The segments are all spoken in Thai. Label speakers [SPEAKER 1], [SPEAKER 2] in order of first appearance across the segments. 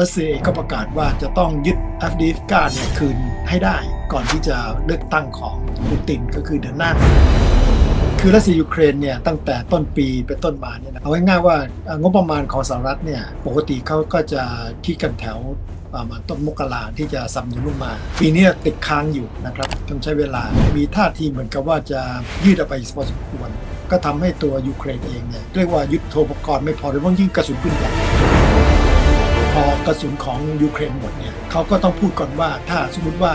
[SPEAKER 1] รัสเซียเองก็ประกาศว่าจะต้องยึดอัฟดิฟกาเนี่ยคืนให้ได้ก่อนที่จะเลือกตั้งของปูตินก็คือเดือนหน้า คือรัสเซียยูเครนเนี่ยตั้งแต่ต้นปีเป็นต้นมาเนี่ยนะเอาง่ายๆว่างบประมาณของสหรัฐเนี่ยปกติเขาก็จะคิดกันแถวประมาณต้นมกราที่จะสัมยุลงมา ปีนี้ติดค้างอยู่นะครับต้องใช้เวลา มีท่าทีเหมือนกับว่าจะยืดออกไปพอสมควร ก็ทำให้ตัวยูเครนเองเนี่ยเรียกว่ายุทโธปกรณ์ไม่พอโดยเฉพาะยิ่งกระสุนปืนใหญ่ อกระสุนของยูเครนหมดเนี่ยเขาก็ต้องพูดก่อนว่าถ้าสมมติว่า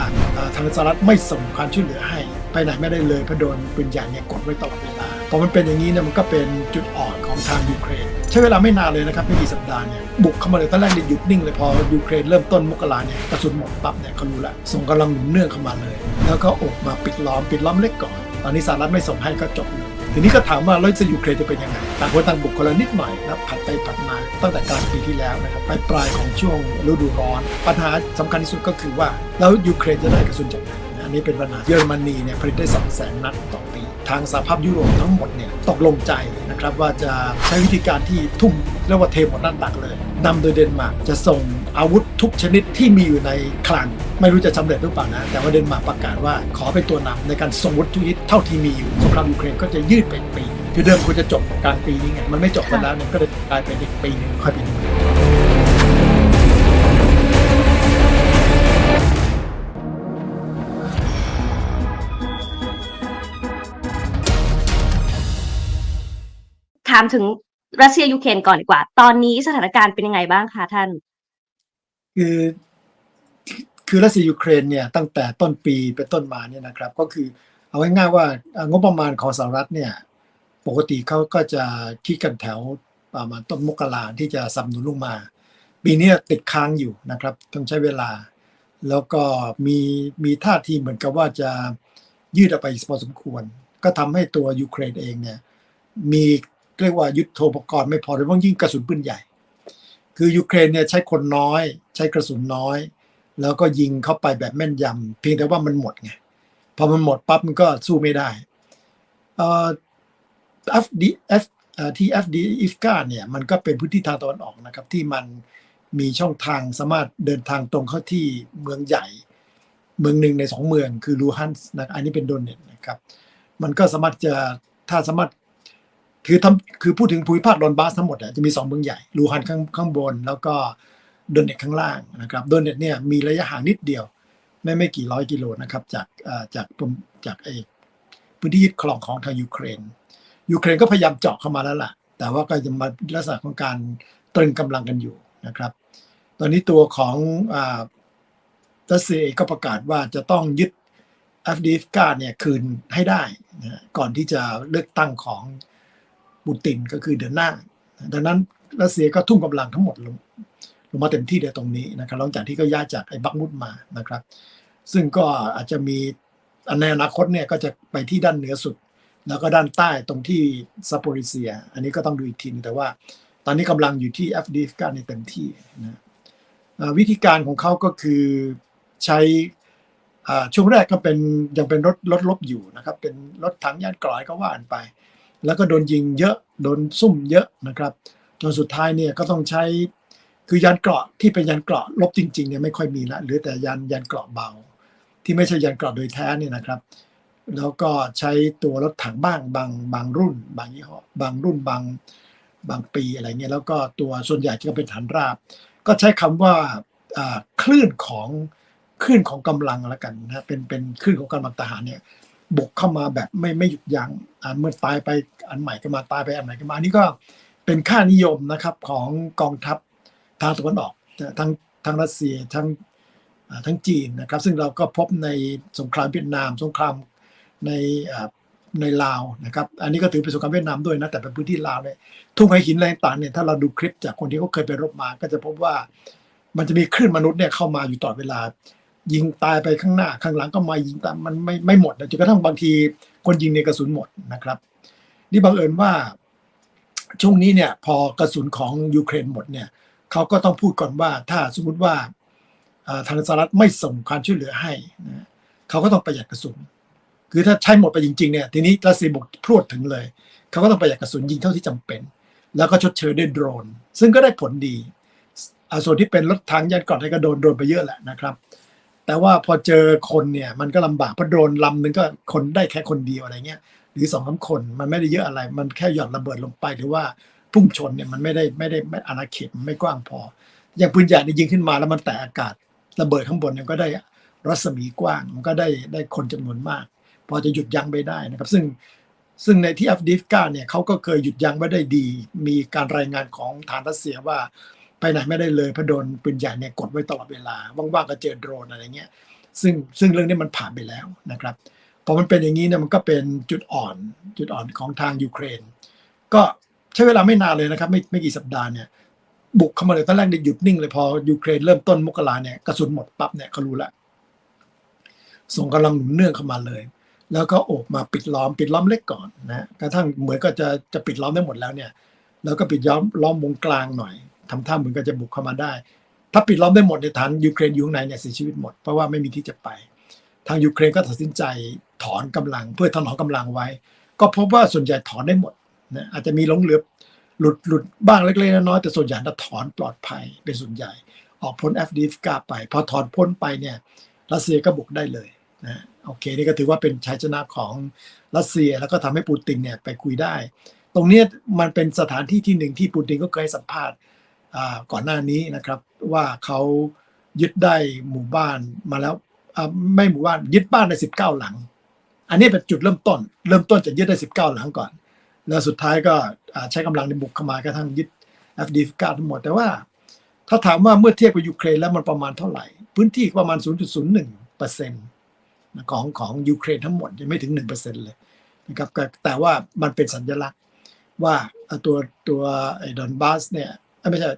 [SPEAKER 1] ทางสหรัฐไม่ส่งความช่วยเหลือให้ ไปไหนไม่ได้เลยเพราะโดนปืนใหญ่เนี่ยกดไว้ตลอดเวลาพอมันเป็นอย่างนี้เนี่ยมันก็เป็นจุดอ่อนของทางยูเครน ใช้เวลาไม่นานเลยนะครับไม่กี่สัปดาห์เนี่ยบุกเข้ามาเลยตอนแรกเนี่ยหยุดนิ่งเลยพอยูเครนเริ่มต้นมกราเนี่ยกระสุนหมดปั๊บเนี่ยเขารู้ละส่งกำลังหนุนเนื่องเข้ามาเลย แล้วก็ออกมาปิดล้อมปิดล้อมเล็กก่อน ตอนนี้สหรัฐไม่ส่งให้ก็จบเลย ทีนี้ก็ถามว่าแล้วจะยูเครนจะเป็นยังไงต่างคนต่างบุกคนละนิดหน่อยนะผัดไปผัดมาตั้งแต่กลางปีที่แล้วนะครับปลายปลายของช่วงฤดูร้อน ปัญหาสำคัญที่สุดก็คือว่าแล้วยูเครนจะได้กระสุนจากไหนนะอันนี้เป็นปัญหาเยอรมนีเนี่ยผลิตได้2 0 0 0 0 0 นัดต่อปี ทางสหภาพยุโรปทั้งหมดเนี่ยตกลงใจ นะครับว่าจะใช้วิธีการที่ทุ่มเรียกว่าเทหมดหน้าตักเลยนำโดยเดนมาร์กจะส่งอาวุธทุกชนิดที่มีอยู่ในคลัง ไม่รู้จะสำเร็จหรือเปล่านะ แต่ว่าเดนมาร์กประกาศว่าขอเป็นตัวนำในการส่งอาวุธทุกชนิดเท่าที่มีอยู่สงครามยูเครนก็จะยืดเป็นปี คือเดิมควรจะจบกลางปีนี้ไงมันไม่จบไปแล้วเนี่ยก็เลยกลายเป็นอีกปีหนึงค่อยเป็น
[SPEAKER 2] ถามถึงรัสเซียยูเครนก่อนดีกว่า ตอนนี้สถานการณ์เป็นยังไงบ้างคะท่าน
[SPEAKER 1] คือคือรัสเซียยูเครนเนี่ยตั้งแต่ต้นปีเป็นต้นมาเนี่ยนะครับ ก็คือเอาง่ายๆว่างบประมาณของสหรัฐเนี่ยปกติเขาก็จะคิดกันแถวประมาณต้นมกราที่จะสนับสนุนลงมา ปีนี้ติดค้างอยู่นะครับ ต้องใช้เวลา แล้วก็มีมีท่าทีเหมือนกับว่าจะยืดออกไปพอสมควร ก็ทำให้ตัวยูเครนเองเนี่ยมี เรียกว่ายุทโธปกรณ์ไม่พอโดยเฉพาะยิ่งกระสุนปืนใหญ่ คือยูเครนเนี่ยใช้คนน้อย ใช้กระสุนน้อย แล้วก็ยิงเข้าไปแบบแม่นยำเพียงแต่ว่ามันหมดไงพอมันหมดปั๊บมันก็สู้ไม่ได้เอ่อ FD F เอ่อที่ FD อิฟกาเนี่ยมันก็เป็นพื้นที่ทางตะวันออกนะครับ ที่มันมีช่องทางสามารถเดินทางตรงเข้าที่เมืองใหญ่ เมืองหนึ่งในสองเมืองคือลูฮันส์นะอันนี้เป็นโดเนตนะครับ มันก็สามารถจะถ้าสามารถ คือทำคือพูดถึงภูมิภาคดอนบาสทั้งหมดอะจะมีสองเมืองใหญ่ลูฮันข้างข้างบน แล้วก็โดเนตข้างล่างนะครับโดเนตเนี่ยมีระยะห่างนิดเดียว ไม่ไม่กี่ร้อยกิโลนะครับ จากจากจากไอพื้นที่ยึดครองของทางยูเครนยูเครนก็พยายามเจาะเข้ามาแล้วล่ะ แต่ว่าก็ยังมาลักษณะของการตรึงกำลังกันอยู่นะครับ ตอนนี้ตัวของอ่ารัสเซียก็ประกาศว่าจะต้องยึดอัฟดิฟกาเนี่ยคืนให้ได้นะก่อนที่จะเลือกตั้งของ ปูตินก็คือเดือนหน้า ดังนั้นรัสเซียก็ทุ่มกำลังทั้งหมดลงลงมาเต็มที่ในตรงนี้นะครับหลังจากที่ก็ย้ายจากไอ้บักมุดมานะครับ ซึ่งก็อาจจะมีในอนาคตเนี่ยก็จะไปที่ด้านเหนือสุด แล้วก็ด้านใต้ตรงที่ซาโปริเซีย อันนี้ก็ต้องดูอีกทีนึงแต่ว่า ตอนนี้กำลังอยู่ที่ FD กันในเต็มที่นะวิธีการของเขาก็คือใช้ช่วงแรกก็เป็นยังเป็นรถรถลบอยู่นะครับ เป็นรถถังยานกรอยก็ว่านไป แล้วก็โดนยิงเยอะ โดนซุ่มเยอะนะครับ จนสุดท้ายเนี่ยก็ต้องใช้คือยานเกราะที่เป็นยานเกราะลบจริงๆเนี่ยไม่ค่อยมีละหลือแต่ยานยานเกราะเบา ที่ไม่ใช่ยานเกราะโดยแท้เนี่ยนะครับ แล้วก็ใช้ตัวรถถังบ้างบางบางรุ่น บางยี่ห้อบางรุ่นบางบางปีอะไรเงี้ยแล้วก็ตัวส่วนใหญ่จะเป็นฐานราบ ก็ใช้คำว่าอ่าคลื่นของคลื่นของกำลังละกันนะเป็นเป็นคลื่นของกำลังทหารเนี่ย บุกเข้ามาแบบไม่ไม่หยุดยัง้งอ่าเมื่อตายไปอันใหม่ก็มาตายไปอันใหม่ก็มาอันนี้ก็เป็นค่านิยมนะครับของกองทัพทางตะวันออกทั้งทั้งรัสเซียทั้งทั้งจีนนะครับ ซึ่งเราก็พบในสงครามเวียดนาม สงครามในในลาวนะครับ อันนี้ก็ถือเป็นสงครามเวียดนามด้วยนะ แต่เป็นพื้นที่ลาวเนี่ยทุ่งไฮหินอะไรต่างเนี่ยถ้าเราดูคลิปจากคนที่เขาเคยไปรบมา ก็จะพบว่ามันจะมีคลื่นมนุษย์เนี่ยเข้ามาอยู่ตลอดเวลา ยิงตายไปข้างหน้าข้างหลังก็มายิงตามมันไม่ไม่หมดนะจนกระทั่งบางทีคนยิงในกระสุนหมดนะครับ นี่บังเอิญว่าช่วงนี้เนี่ยพอกระสุนของยูเครนหมดเนี่ยเขาก็ต้องพูดก่อนว่าถ้าสมมติว่าทางสหรัฐไม่ส่งความช่วยเหลือให้นะเขาก็ต้องประหยัดกระสุน คือถ้าใช้หมดไปจริงๆเนี่ยทีนี้รัสเซียบุกพรวดถึงเลย เขาก็ต้องประหยัดกระสุนยิงเท่าที่จำเป็น แล้วก็ชดเชยด้วยโดรน ซึ่งก็ได้ผลดีอาส่วนที่เป็นรถทางยันก่อนนี่ก็โดนโดนไปเยอะแหละนะครับ แต่ว่าพอเจอคนเนี่ยมันก็ลำบากเพราะโดรนลำหนึงก็คนได้แค่คนเดียวอะไรเงี้ยหรือสองสามคนมันไม่ได้เยอะอะไร มันแค่หย่อนระเบิดลงไปหรือว่าพุ่งชนเนี่ยมันไม่ได้ไม่ได้ไม่อาณาเขตมันไม่กว้างพอ อย่างปืนใหญ่เนี่ยยิงขึ้นมาแล้วมันแตะอากาศระเบิดข้างบนเนี่ยก็ได้รัศมีกว้าง มันก็ได้ได้คนจำนวนมาก พอจะหยุดยั้งไปได้นะครับ ซึ่งซึ่งในที่อัฟดิฟกาเนี่ยเขาก็เคยหยุดยั้งไว้ได้ดี มีการรายงานของฐานรัสเซียว่า ไปไหนไม่ได้เลยเพราะโดนปืนใหญ่เนี่ยกดไว้ตลอดเวลาว่างๆก็เจอโดรนอะไรเงี้ยซึ่งซึ่งเรื่องนี้มันผ่านไปแล้วนะครับพอมันเป็นอย่างนี้เนี่ยมันก็เป็นจุดอ่อนจุดอ่อนของทางยูเครน ก็ใช้เวลาไม่นานเลยนะครับ ไม่ไม่กี่สัปดาห์เนี่ยบุกเข้ามาเลยตอนแรกเนี่ยหยุดนิ่งเลยพอยูเครนเริ่มต้นมกราเนี่ยกระสุนหมดปั๊บเนี่ยเขารู้แล้วส่งกำลังหนุนเนื่องเข้ามาเลย แล้วก็โอบมาปิดล้อมปิดล้อมเล็กก่อนนะกระทั่งเหมือนก็จะจะปิดล้อมได้หมดแล้วเนี่ย แล้วก็ปิดล้อมล้อมวงกลางหน่อย ทำท่าเหมือนก็จะบุกเข้ามาได้ ถ้าปิดล้อมได้หมดในฐานยูเครนอยู่ข้างในเนี่ยเสียชีวิตหมดเพราะว่าไม่มีที่จะไป ทางยูเครนก็ตัดสินใจถอนกำลัง เพื่อถนอมกำลังไว้ ก็พบว่าส่วนใหญ่ถอนได้หมดนะอาจจะมีหลงเหลือหลุดหลุดบ้างเล็กๆน้อยๆแต่ส่วนใหญ่จะถอนปลอดภัยเป็นส่วนใหญ่ ออกพ้น FD กาไปพอถอนพ้นไปเนี่ยรัสเซียก็บุกได้เลยนะโอเคนี่ก็ถือว่าเป็นชัยชนะของรัสเซียแล้วก็ทำให้ปูตินเนี่ยไปคุยได้ ตรงเนี้ยมันเป็นสถานที่ที่หนึ่งที่ปูตินก็เคยสัมภาษณ์ ก่อนหน้านี้นะครับว่าเขายึดได้หมู่บ้านมาแล้วไม่หมู่บ้านยึดบ้านได้สิบเก้าหลัง อันนี้เป็นจุดเริ่มต้น เริ่มต้นจะยึดได้สิบเก้าหลังก่อน แล้วสุดท้ายก็ใช้กำลังในบุกเข้ามากระทั่งยึด FD 9ทั้งหมดแต่ว่า ถ้าถามว่าเมื่อเทียบกับยูเครนแล้วมันประมาณเท่าไหร่ พื้นที่ประมาณ 0.01เปอร์เซ็นต์ของของยูเครนทั้งหมดยังไม่ถึง1เปอร์เซ็นต์เลยนะครับแต่แต่ว่ามันเป็นสัญลักษณ์ว่าตัวตัวไอ้ดอนบาสเนี่ย ไม่ใช่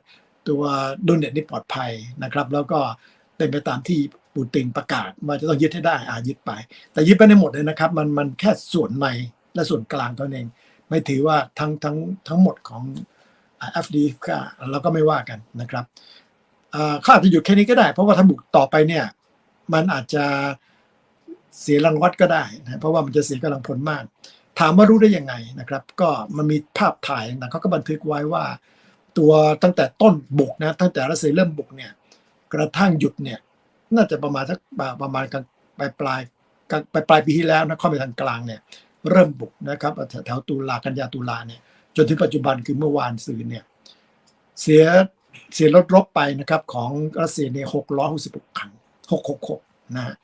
[SPEAKER 1] ตัวโดนเน็ตนี่ปลอดภัยนะครับ แล้วก็เป็นไปตามที่ปูตินประกาศว่าจะต้องยึดให้ได้อายึดไป แต่ยึดไปได้หมดเลยนะครับ มันมันแค่ส่วนในและส่วนกลางเท่านั้นเอง ไม่ถือว่าทั้งทั้งทั้งหมดของ FD ก็เราก็ไม่ว่ากันนะครับอ่าเขาอาจจะหยุดแค่นี้ก็ได้ เพราะว่าถ้าบุกต่อไปเนี่ย มันอาจจะเสียรังวัดก็ได้นะเพราะว่ามันจะเสียกำลังผลมาก ถามว่ารู้ได้ยังไงนะครับ ก็มันมีภาพถ่ายต่างเขาก็บันทึกไว้ว่า ตัวตั้งแต่ต้นบุกนะตั้งแต่รัสเซียเริ่มบุกเนี่ยกระทั่งหยุดเนี่ยน่าจะประมาณสักประมาณกันปลายปลายปลายปลายปีที่แล้วนะเข้าไปทางกลางเนี่ยเริ่มบุกนะครับแถวตุลากันยาตุลาเนี่ยจนถึงปัจจุบันคือเมื่อวานซืนเนี่ยเสียเสียรถรบไปนะครับของรัสเซียเนี่ยหกร้อยหกสิบหกคันหกหกหกนะฮะ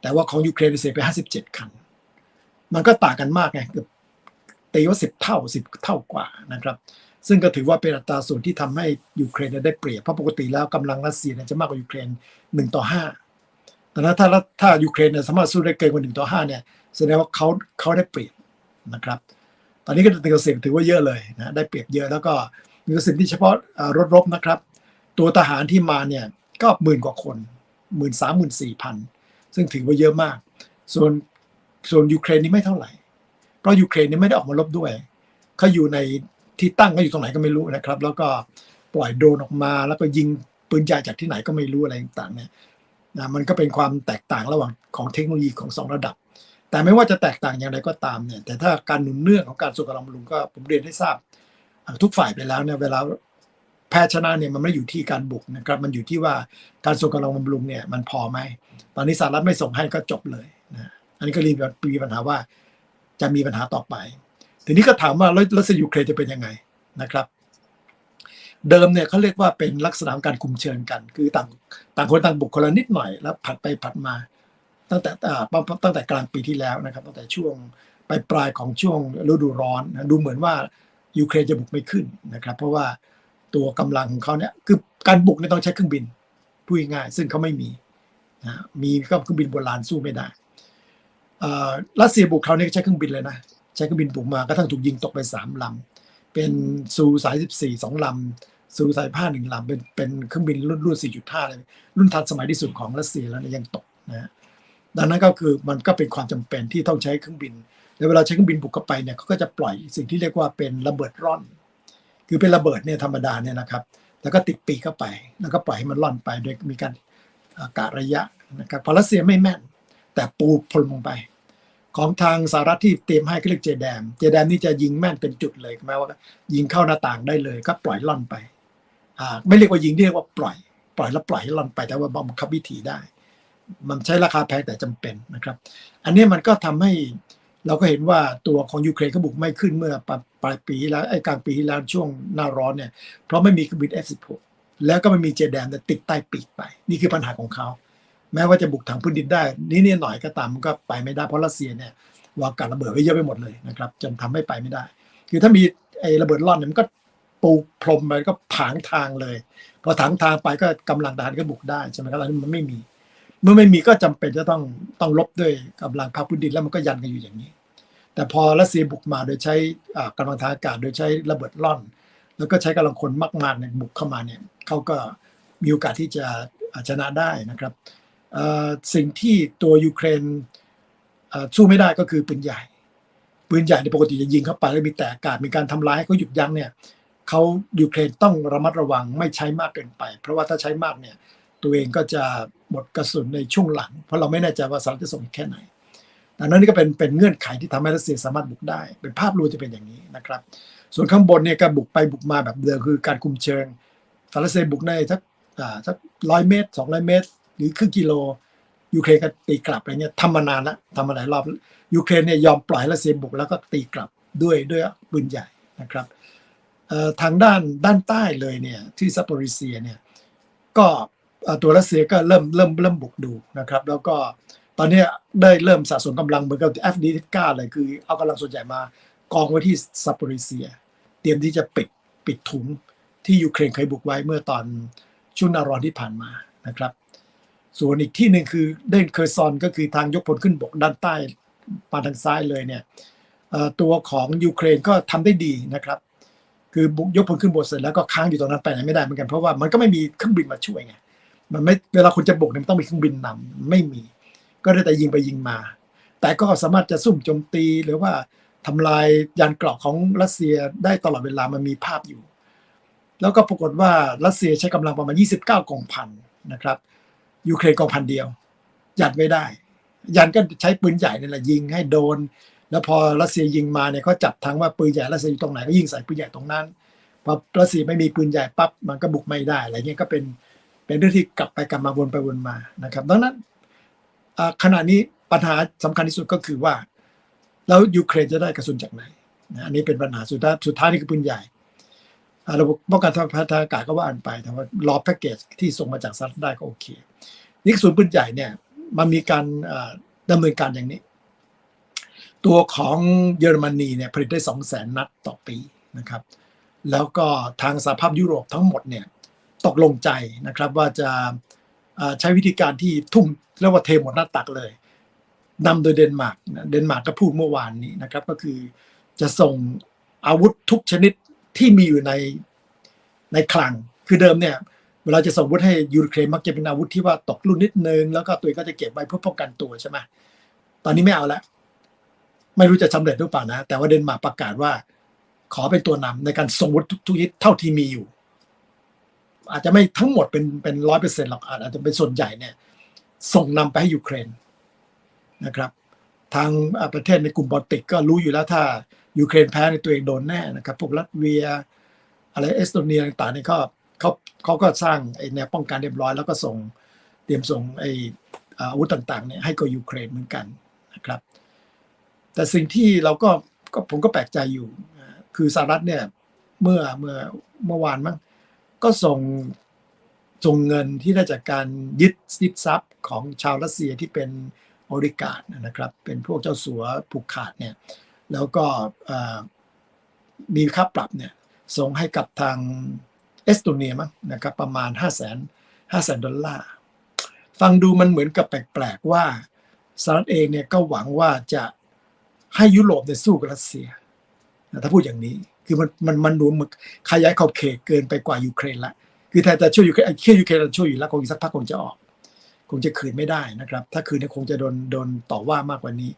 [SPEAKER 1] แต่ว่าของยูเครนเสียไปห้าสิบเจ็ดคัน มันก็ต่างกันมากไงเกือบตีว่าสิบเท่าสิบเท่ากว่านะครับ ซึ่งก็ถือว่าเป็นอัตราส่วนที่ทำให้ยูเครนได้เปรียบเพราะปกติแล้วกำลังรัสเซียจะมากกว่ายูเครนหนึ่งต่อห้าแต่ถ้าถ้ายูเครนสามารถสู้ได้เกินกว่าหนึ่งต่อห้าเนี่ยแสดงว่าเขาเขาได้เปรียบนะครับ ตอนนี้ก็ตึงกสิบถือว่าเยอะเลยนะได้เปรียบเยอะแล้วก็ตึงกสิบที่เฉพาะรถรบนะครับ ตัวทหารที่มาเนี่ยก็หมื่นกว่าคนหมื่นสามหมื่นสี่พันซึ่งถือว่าเยอะมาก ส่วนส่วนยูเครนนี่ไม่เท่าไหร่ เพราะยูเครนนี่ไม่ได้ออกมารบด้วยเขาอยู่ใน ที่ตั้งก็อยู่ตรงไหนก็ไม่รู้นะครับ แล้วก็ปล่อยโดรนออกมา แล้วก็ยิงปืนใหญ่จากที่ไหนก็ไม่รู้อะไรต่างๆเนี่ยนะมันก็เป็นความแตกต่างระหว่างของเทคโนโลยีของสองระดับ แต่ไม่ว่าจะแตกต่างอย่างไรก็ตามเนี่ยแต่ถ้าการหนุนเนื่องของการส่งกำลังบำรุงก็ผมเรียนให้ทราบ ทุกฝ่ายไปแล้วเนี่ยเวลาแพ้ชนะเนี่ยมันไม่อยู่ที่การบุกนะครับ มันอยู่ที่ว่าการส่งกำลังบำรุงเนี่ยมันพอไหมตอนนี้สหรัฐไม่ส่งให้ก็จบเลยนะอันนี้ก็รีมีปัญหาว่าจะมีปัญหาต่อไป ทีนี้ก็ถามว่ารัสเซียยูเครนจะเป็นยังไงนะครับ เดิมเนี่ยเขาเรียกว่าเป็นลักษณะการคุมเชิงกัน คือต่างต่างคนต่างบุกคนละนิดหน่อยแล้วผัดไปผัดมา ตั้งแต่ตั้งแต่กลางปีที่แล้วนะครับ ตั้งแต่ช่วงปลายปลายของช่วงฤดูร้อนนะดูเหมือนว่ายูเครนจะบุกไม่ขึ้นนะครับ เพราะว่าตัวกำลังของเขาเนี่ยคือการบุกเนี่ยต้องใช้เครื่องบินพูดง่ายซึ่งเขาไม่มีนะมีก็เครื่องบินโบราณสู้ไม่ได้รัสเซียบุกเขาเนี่ยใช้เครื่องบินเลยนะ ใช้เครื่องบินบุกมาก็ทั้งถูกยิงตกไปสามลำ เป็นซูสายสิบสี่สองลำซูสายผ้าหนึ่งลำเป็นเป็นเครื่องบินรุ่นรุ่นสี่จุดห้าเลยรุ่นทันสมัยที่สุดของรัสเซียแล้วยังตกนะดังนั้นก็คือมันก็เป็นความจำเป็นที่ต้องใช้เครื่องบินแล้วเวลาใช้เครื่องบินบุกเข้าไปเนี่ยเขาก็จะปล่อยสิ่งที่เรียกว่าเป็นระเบิดร่อน คือเป็นระเบิดเนี่ยธรรมดาเนี่ยนะครับแล้วก็ติดปีกเข้าไป แล้วก็ปล่อยให้มันร่อนไปโดยมีการกะระยะนะครับพอรัสเซียไม่แม่น แต่ปูพลลงไป ของทางสหรัฐที่เตรียมให้ก็เรียกเจแดม เจแดมนี่จะยิงแม่นเป็นจุดเลยหมาว่า ยิงเข้าหน้าต่างได้เลย ก็ปล่อยล่อนไปอ่าไม่เรียกว่ายิงเรียกว่าปล่อย ปล่อยแล้วปล่อยให้ล่อนไปแต่ว่าบังคับวิถีได้ มันใช้ราคาแพงแต่จำเป็นนะครับ อันนี้มันก็ทำให้เราก็เห็นว่าตัวของยูเครนก็บุกไม่ขึ้นเมื่อปลายปีแล้วไอ้กลางปีที่แล้วช่วงหน้าร้อนเนี่ยเพราะไม่มีเครื่องบิน F16 แล้วก็ไม่มีเจแดมติดใต้ปีกไป นี่คือปัญหาของเขา แม้ว่าจะบุกทางพื้นดินได้นี่นี่หน่อยก็ตามมันก็ไปไม่ได้เพราะรัสเซียเนี่ยวางการระเบิดไว้เยอะไปหมดเลยนะครับจนทำให้ไปไม่ได้ คือถ้ามีไอ้ระเบิดร่อนเนี่ยมันก็ปูพรมไปก็ถางทางเลยพอถางทางไปก็กำลังทหารก็บุกได้ใช่ไหมครับอันนี้มันไม่มี เมื่อไม่มีก็จำเป็นจะต้องต้องลบด้วยกำลังภาคพื้นดินแล้วมันก็ยันกันอยู่อย่างนี้ แต่พอรัสเซียบุกมาโดยใช้อ่าลังทางอากาศโดยใช้ระเบิดร่อน แล้วก็ใช้กำลังคนมากๆเนี่ยบุกเข้ามาเนี่ยเขาก็มีโอกาสที่จะชนะได้นะครับเสิ่งที่ตัวยูเครนสู้ไม่ได้ก็คือปืนใหญ่ปืนใหญ่ในปกติจะยิงเข้าไปแล้วมีแต่อากาศมีการทำร้ายให้เขาหยุดยั้งเนี่ยเขายูเครนต้องระมัดระวังไม่ใช้มากเกินไป เพราะว่าถ้าใช้มากเนี่ยตัวเองก็จะหมดกระสุนในช่วงหลัง เพราะเราไม่แน่ใจว่าสหรัฐจะส่งแค่ไหนดังนั้นนี่ก็เป็นเป็นเงื่อนไขที่ทำให้รัสเซียสามารถบุกได้ เป็นภาพรวมจะเป็นอย่างนี้นะครับ ส่วนข้างบนเนี่ยก็บุกไปบุกมาแบบเดิมคือการคุมเชิงสหรัฐบุกในสักอ่าสักร้อยเมตรสองร้อยเมตร หรือครึ่งกิโล ยูเครนก็ตีกลับอะไรเงี้ยทำมานานล้วทำมาหลายรอบยูเครนเนี่ยยอมปล่อยรัสเซียบุกแล้วก็ตีกลับด้วยด้วยปืนใหญ่นะครับทางด้านด้านใต้เลยเนี่ยที่ซัปโปริเซียเนี่ยก็ตัวรัสเซียก็เริ่มเริ่มเริ่มบุกดูนะครับ แล้วก็ตอนนี้ได้เริ่มสะสมกำลังเหมือนกับ FD19 เลยคือเอากำลังส่วนใหญ่มากองไว้ที่ซัปโปริเซีย เตรียมที่จะปิดปิดถุงที่ยูเครนเคยบุกไว้เมื่อตอนช่วงนารอนที่ผ่านมานะครับ ส่วนอีกที่หนึ่งคือเด่นเคอร์ซอนก็คือทางยกพลขึ้นบกด้านใต้มาทางซ้ายเลยเนี่ยตัวของยูเครนก็ทำได้ดีนะครับ คือบุกยกพลขึ้นบกเสร็จแล้วก็ค้างอยู่ตรงนั้นไปไหนไม่ได้เหมือนกันเพราะว่ามันก็ไม่มีเครื่องบินมาช่วยไงมันไม่เวลาคุณจะบุกเนี่ยมันต้องมีเครื่องบินนำไม่มี ก็ได้แต่ยิงไปยิงมา แต่ก็สามารถจะซุ่มโจมตีหรือว่าทำลายยานเกราะของรัสเซียได้ตลอดเวลามันมีภาพอยู่ แล้วก็ปรากฏว่ารัสเซียใช้กำลังประมาณ 29กองพันนะครับ ยูเครนกองพันเดียว ยันไม่ได้ ยันก็ใช้ปืนใหญ่นี่แหละยิงให้โดน แล้วพอรัสเซียยิงมาเนี่ยเขาจับทางว่าปืนใหญ่รัสเซียอยู่ตรงไหนก็ยิงใส่ปืนใหญ่ตรงนั้นพอรัสเซียไม่มีปืนใหญ่ปั๊บมันก็บุกไม่ได้อะไรเงี้ยก็เป็นเป็นเรื่องที่กลับไปกลับมาวนไปวนมานะครับ ดังนั้นขณะนี้ปัญหาสำคัญที่สุดก็คือว่า แล้วยูเครนจะได้กระสุนจากไหนอันนี้เป็นปัญหาสุดท้ายสุดท้ายนี่คือปืนใหญ่ ระบบป้องกันทางอากาศก็ว่าอันไปแต่ว่ารอแพ็กเกจที่ส่งมาจากสหรัฐได้ก็โอเคนี่กระสุนปืนใหญ่เนี่ยมันมีการอ่าดำเนินการอย่างนี้ ตัวของเยอรมนีเนี่ยผลิตได้สองแสนนัดต่อปีนะครับ แล้วก็ทางสหภาพยุโรปทั้งหมดเนี่ยตกลงใจนะครับว่าจะใช้วิธีการที่ทุ่มเรียกว่าเทหมดหน้าตักเลยนำโดยเดนมาร์กนะเดนมาร์กก็พูดเมื่อวานนี้นะครับ ก็คือจะส่งอาวุธทุกชนิด ที่มีอยู่ในในคลัง คือเดิมเนี่ยเวลาจะส่งอาวุธให้ยูเครนมักจะเป็นอาวุธที่ว่าตกรุ่นนิดนึง แล้วก็ตัวเองก็จะเก็บไว้เพื่อป้องกันตัวใช่ไหมตอนนี้ไม่เอาแล้วไม่รู้จะสำเร็จหรือเปล่านะ แต่ว่าเดนมาร์กประกาศว่า ขอเป็นตัวนำในการส่งอาวุธทุกชนิดเท่าที่มีอยู่ อาจจะไม่ทั้งหมดเป็นเป็นร้อยเปอร์เซ็นต์หรอกอาจจะเป็นส่วนใหญ่เนี่ย ส่งนำไปให้ยูเครนนะครับ ทางประเทศในกลุ่มบอลติกก็รู้อยู่แล้วถ้า ยูเครนแพ้ในตัวเองโดนแน่นะครับพวกรัสเวีย อะไรเอสโตเนียต่างๆเนี่ยก็เขาเขาก็สร้างไอ้แนวป้องกันเรียบร้อย แล้วก็ส่งเตรียมส่งไอ้อาวุธต่างๆเนี่ยให้กับยูเครนเหมือนกันนะครับ แต่สิ่งที่เราก็ก็ผมก็แปลกใจอยู่ คือสหรัฐเนี่ยเมื่อเมื่อเมื่อวานมั้งก็ส่งส่งเงินที่ได้จากการยึดยึดทรัพย์ของชาวรัสเซียที่เป็นโอริกาดนะครับ เป็นพวกเจ้าสัวผูกขาดเนี่ย แล้วก็มีค่าปรับเนี่ยส่งให้กับทางเอสโตเนียมั้งนะครับประมาณ 5 0 0 0 0 0 5 0 0 0 ดอลลาร์ ฟังดูมันเหมือนกับแปลกๆว่าสหรัฐเองเนี่ยก็หวังว่าจะให้ยุโรปเนี่ยสู้กับรัสเซียนะถ้าพูดอย่างนี้คือมันมันมันดูมือนขยายขอบเขตเกินไปกว่ายูเครนละคือถ้าจะช่วยยูเครนไอ้แค่ยูเครนเราช่วยอยู่แล้วคงอีกสักพักคงจะออก คงจะคืนไม่ได้นะครับ ถ้าคืนเนี่ยคงจะโดนโดนต่อว่ามากกว่านี้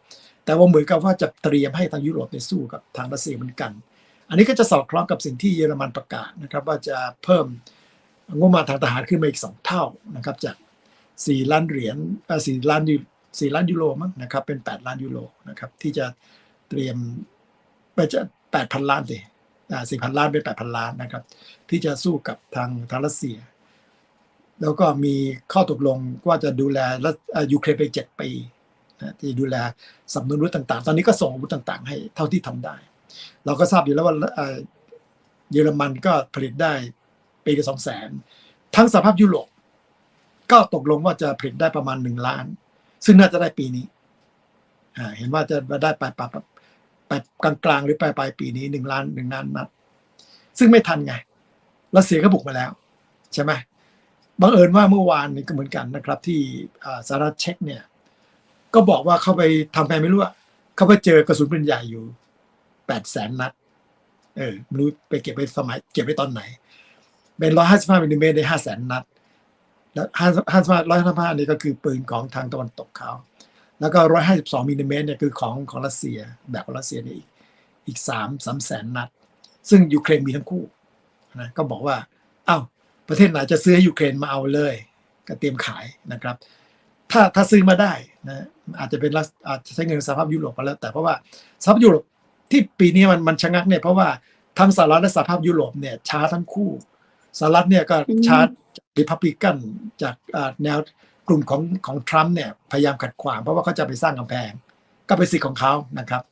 [SPEAKER 1] แต่ว่าเหมือนกับว่าจะเตรียมให้ทางยุโรปไปสู้กับทางรัสเซียเหมือนกัน อันนี้ก็จะสอดคล้องกับสิ่งที่เยอรมันประกาศนะครับว่าจะเพิ่มงบมาทางทหารขึ้นมาอีกสองเท่านะครับจากสี่ล้านเหรียญสี่ล้านยูสี่ล้านยูโรมั้งนะครับเป็นแปดล้านยูโรนะครับที่จะเตรียมไปจะแปดพันล้านสิสี่พันล้านเป็นแปดพันล้านนะครับ ที่จะสู้กับทางทางรัสเซีย แล้วก็มีข้อตกลงว่าจะดูแลรัสยูเครนไปเจ็ดปี นะที่ดูแลสนับสนุนอาวุธต่างๆ ตอนนี้ก็ส่งอาวุธต่างๆ ให้เท่าที่ทำได้ เราก็ทราบอยู่แล้วว่าเยอรมันก็ผลิตได้ปีละสองแสนทั้งสภาพยุโรปก็ตกลงว่าจะผลิตได้ประมาณหนึ่งล้าน ซึ่งน่าจะได้ปีนี้เห็นว่าจะได้ปลายปลายปลายกลางกลางๆหรือปลายปลายปีนี้หนึ่งล้านหนึ่งล้านนัด ซึ่งไม่ทันไงรัสเซียก็บุกมาแล้ว ใช่ไหมบังเอิญว่าเมื่อวานนี้ก็เหมือนกันนะครับ ที่อ่าสหรัฐเช็กเนี่ย ก็บอกว่าเข้าไปทำไงไม่รู้อะเขาไปเจอกระสุนปืนใหญ่อยู่แปดแสนนัด เออไม่รู้ไปเก็บไปสมัย เก็บไปตอนไหน เป็นร้อยห้าสิบห้ามิลลิเมตรได้ห้าแสนนัด แล้วห้าห้าสิบห้าร้อยห้าสิบห้านี่ก็คือปืนของทางตะวันตกเขาแล้วก็ร้อยห้าสิบสองมิลลิเมตรเนี่ยคือของของรัสเซีย แบบของรัสเซียเนี่ยอีกอีกสามสามแสนนัด ซึ่งยูเครนมีทั้งคู่นะก็บอกว่า เอ้า ประเทศไหนจะซื้อให้ยูเครนมาเอาเลย ก็เตรียมขายนะครับ ถ้าถ้าซื้อมาได้นะ อาจจะเป็นรัสอาจจะใช้เงินสหภาพยุโรปก็แล้ว แต่เพราะว่าสหภาพยุโรปที่ปีนี้มันมันชะงักเนี่ยเพราะว่าทั้งสหรัฐและสหภาพยุโรปเนี่ยช้าทั้งคู่สหรัฐเนี่ยก็ช้าริพับลิกันจากแนวกลุ่มของของทรัมป์เนี่ยพยายามขัดขวางเพราะว่าเขาจะไปสร้างกำแพง ก็เป็นสิทธิ์ของเขานะครับ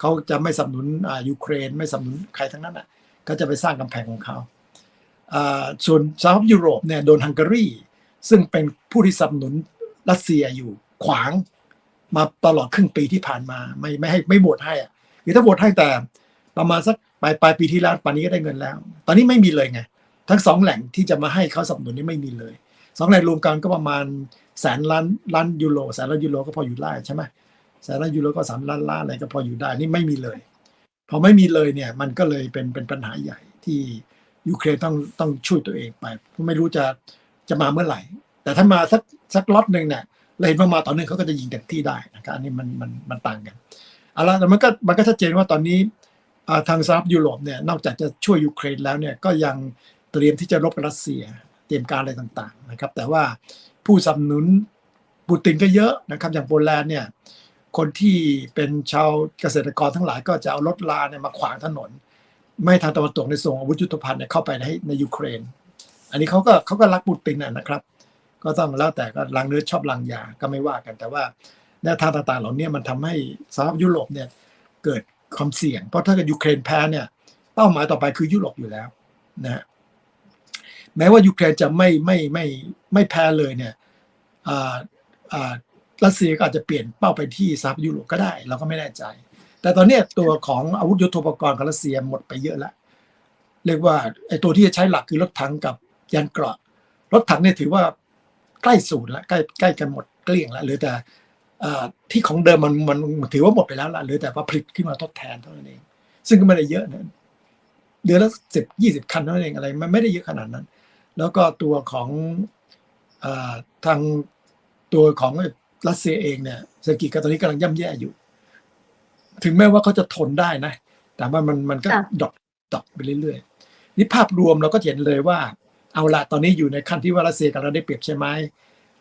[SPEAKER 1] เขาจะไม่สนับสนุนอ่ายูเครนไม่สนับสนุนใครทั้งนั้นอะก็จะไปสร้างกำแพงของเขาอ่าส่วนสหภาพยุโรปเนี่ยโดนฮังการีซึ่งเป็นผู้ที่สนับสนุนรัสเซียอยู่ขวาง มาตลอดครึ่งปีที่ผ่านมาไม่ไม่ให้ไม่โหวตให้อะหรือถ้าโหวตให้แต่ประมาณสักปลายปลายปีที่แล้วป่านนี้ก็ได้เงินแล้ว ตอนนี้ไม่มีเลยไง ทั้งสองแหล่งที่จะมาให้เขาสนับสนุนนี่ไม่มีเลยสองแหล่งรวมกันก็ประมาณแสนล้านล้านยูโรแสนล้านยูโรก็พออยู่ได้ใช่ไหมแสนล้านยูโรก็สามล้านล้านอะไรก็พออยู่ได้นี่ไม่มีเลยพอไม่มีเลยเนี่ยมันก็เลยเป็นเป็นปัญหาใหญ่ที่ยูเครนต้องต้องช่วยตัวเองไปไม่รู้จะจะมาเมื่อไหร่ แต่ถ้ามาสักสักล็อตหนึ่งเนี่ย เราเห็นว่ามาต่อเนื่องเขาก็จะยิงเต็มที่ได้นะครับอันนี้มันมันมันต่างกันเอาละแต่มันก็มันก็ชัดเจนว่าตอนนี้ทางสหรัฐยุโรปเนี่ยนอกจากจะช่วยยูเครนแล้วเนี่ยก็ยังเตรียมที่จะรบกับรัสเซีย เตรียมการอะไรต่างๆนะครับ แต่ว่าผู้สนับสนุนปูตินก็เยอะนะครับอย่างโปแลนด์เนี่ยคนที่เป็นชาวเกษตรกรทั้งหลายก็จะเอารถลาเนี่ยมาขวางถนน ไม่ทางตะวันตกในส่งอาวุธยุทโธภัณฑ์เนี่ยเข้าไปในในยูเครน อันนี้เขาก็เขาก็รักปูตินนะครับ ก็ต้องแล้วแต่ก็ลังเนื้อชอบลังยาก็ไม่ว่ากัน แต่ว่าแนวทางต่างๆ เหล่านี้มันทำให้สหภาพยุโรปเนี่ยเกิดความเสี่ยง เพราะถ้าเกิดยูเครนแพ้เนี่ยเป้าหมายต่อไปคือยุโรปอยู่แล้วนะฮะแม้ว่ายูเครนจะไม่ไม่ไม่ไม่แพ้เลยเนี่ยอ่าอ่ารัสเซียก็อาจจะเปลี่ยนเป้าไปที่สหภาพยุโรปก็ได้ เราก็ไม่แน่ใจ แต่ตอนนี้ตัวของอาวุธยุทโธปกรณ์ของรัสเซียหมดไปเยอะแล้วเรียกว่าไอ้ตัวที่จะใช้หลักคือรถถังกับยานเกราะรถถังเนี่ยถือว่า ใกล้ศูนย์แล้วใกล้ใกล้กันหมดเกลี้ยงแล้วเหรือแต่อ่าที่ของเดิมมันมันมันถือว่าหมดไปแล้วล่ะเหรือแต่ว่าผลิตขึ้นมาทดแทนเท่านั้นเอง ซึ่งก็ไม่ได้เยอะนะเดือนละสิบยี่สิบคันเท่านั้นเองอะไร มันไม่ได้เยอะขนาดนั้น แล้วก็ตัวของอาทางตัวของรัสเซียเองเนี่ยเศรษฐกิจก็ตอนนี้กำลังย่ำแย่อยู่ ถึงแม้ว่าเขาจะทนได้นะ แต่ว่ามันมันก็
[SPEAKER 2] ค่ะ
[SPEAKER 1] ดรอปดรอปไปเรื่อยๆนี่ภาพรวมเราก็เห็นเลยว่า เอาละตอนนี้อยู่ในขั้นที่ว่ารัสเซียกับเราได้เปรียบใช่ไหม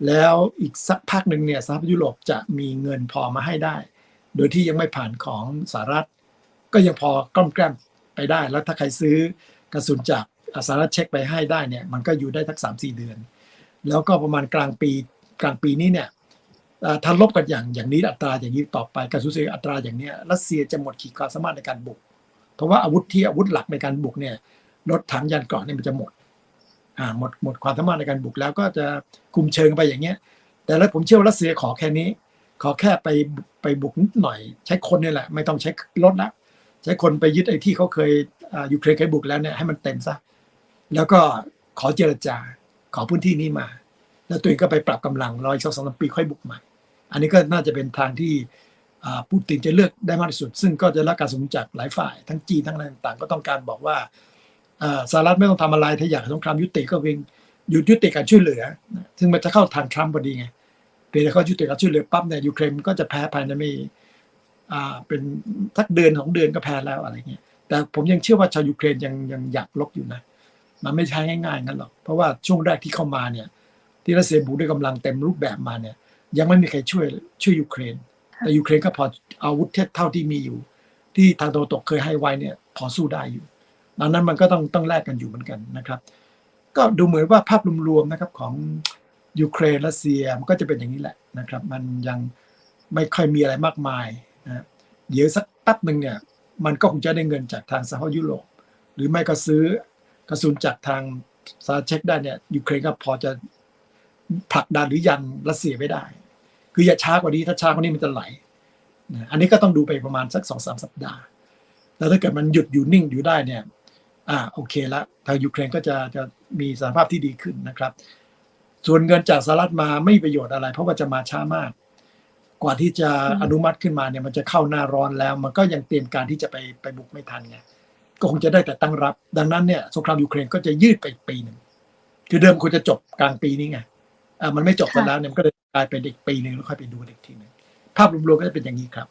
[SPEAKER 1] แล้วอีกสักพักหนึ่งเนี่ยสหภาพยุโรปจะมีเงินพอมาให้ได้ โดยที่ยังไม่ผ่านของสหรัฐ ก็ยังพอกล้อมแกล้มไปได้ แล้วถ้าใครซื้อกระสุนจากสหรัฐเช็คไปให้ได้เนี่ยมันก็อยู่ได้สักสามสี่เดือน แล้วก็ประมาณกลางปีกลางปีนี้เนี่ยถ้าลบกันอย่างอย่างนี้อัตราอย่างนี้ต่อไปกระสุนเสียอัตราอย่างนี้รัสเซียจะหมดขีดความสามารถในการบุก เพราะว่าอาวุธที่อาวุธหลักในการบุกเนี่ยรถถังยานเกราะเนี่ยมันจะหมด หมดหมดความสามารถในการบุกแล้วก็จะคุมเชิงไปอย่างเงี้ย แต่แล้วผมเชื่อว่ารัสเซียขอแค่นี้ ขอแค่ไปไปบุกนิดหน่อย ใช้คนนี่แหละ ไม่ต้องใช้รถละใช้คนไปยึดไอ้ที่เขาเคยอยูเครนเคยบุกแล้วเนี่ยให้มันเต็มซะแล้วก็ขอเจรจาขอพื้นที่นี้มา แล้วตัวเองก็ไปปรับกำลังรออีกสองสามปีค่อยบุกใหม่ อันนี้ก็น่าจะเป็นทางที่ปูตินจะเลือกได้มากที่สุด ซึ่งก็จะรับการสนับสนุนจากหลายฝ่าย ทั้งจีนทั้งอะไรต่างๆก็ต้องการบอกว่า สหรัฐไม่ต้องทำอะไรถ้าอยากสงครามยุติก็เพียงหยุดยุติการช่วยเหลือ ซึ่งมันจะเข้าทางทรัมป์พอดีไงเพียงแต่เขายุติการช่วยเหลือปั๊บเนี่ยยูเครนก็จะแพ้ภายในไม่เป็นสักเดือนของเดือนก็แพ้แล้วอะไรเงี้ยแต่ผมยังเชื่อว่าชาวยูเครนยังยังอยากลบอยู่นะ มันไม่ใช่ง่ายๆงั้นหรอก เพราะว่าช่วงแรกที่เข้ามาเนี่ย ที่รัสเซียบุกด้วยกำลังเต็มรูปแบบมาเนี่ย ยังไม่มีใครช่วยช่วยยูเครน แต่ยูเครนก็พออาวุธเท่าที่มีอยู่ ที่ทางตะวันตกเคยให้ไว้เนี่ยพอสู้ได้อยู่ ดังนั้นมันก็ต้องต้องแลกกันอยู่เหมือนกันนะครับ ก็ดูเหมือนว่าภาพรวมๆนะครับของยูเครนรัสเซียมันก็จะเป็นอย่างนี้แหละนะครับ มันยังไม่ค่อยมีอะไรมากมายนะเดี๋ยวสักแป๊บหนึ่งเนี่ย มันก็คงจะได้เงินจากทางสหภาพยุโรป หรือไม่ก็ซื้อกระสุนจากทางสหรัฐเช็คได้เนี่ยยูเครนก็พอจะผลักดันหรือยันรัสเซียไม่ได้ คืออย่าช้ากว่านี้ถ้าช้ากว่านี้มันจะไหลนะอันนี้ก็ต้องดูไปประมาณสักสองสามสัปดาห์ แล้วถ้าเกิดมันหยุดอยู่นิ่งอยู่ได้เนี่ย อ่าโอเคละทางยูเครนก็จะจะมีสถานภาพที่ดีขึ้นนะครับ ส่วนเงินจากสหรัฐมาไม่มีประโยชน์อะไร เพราะว่าจะมาช้ามาก กว่าที่จะ
[SPEAKER 2] อืม
[SPEAKER 1] อนุมัติขึ้นมาเนี่ยมันจะเข้าหน้าร้อนแล้ว มันก็ยังเตรียมการที่จะไปไปบุกไม่ทันไงก็คงจะได้แต่ตั้งรับ ดังนั้นเนี่ยสงครามยูเครนก็จะยืดไปอีกปีหนึ่งคือเดิมควรจะจบกลางปีนี้ไงอ่ามันไม่จบกันแล้วเนี่ยมันก็เลยกลายเป็นอีกปีหนึ่งแล้วค่อยไปดูกันอีกทีหนึ่งภาพรวมๆก็จะเป็นอย่างนี้ครับ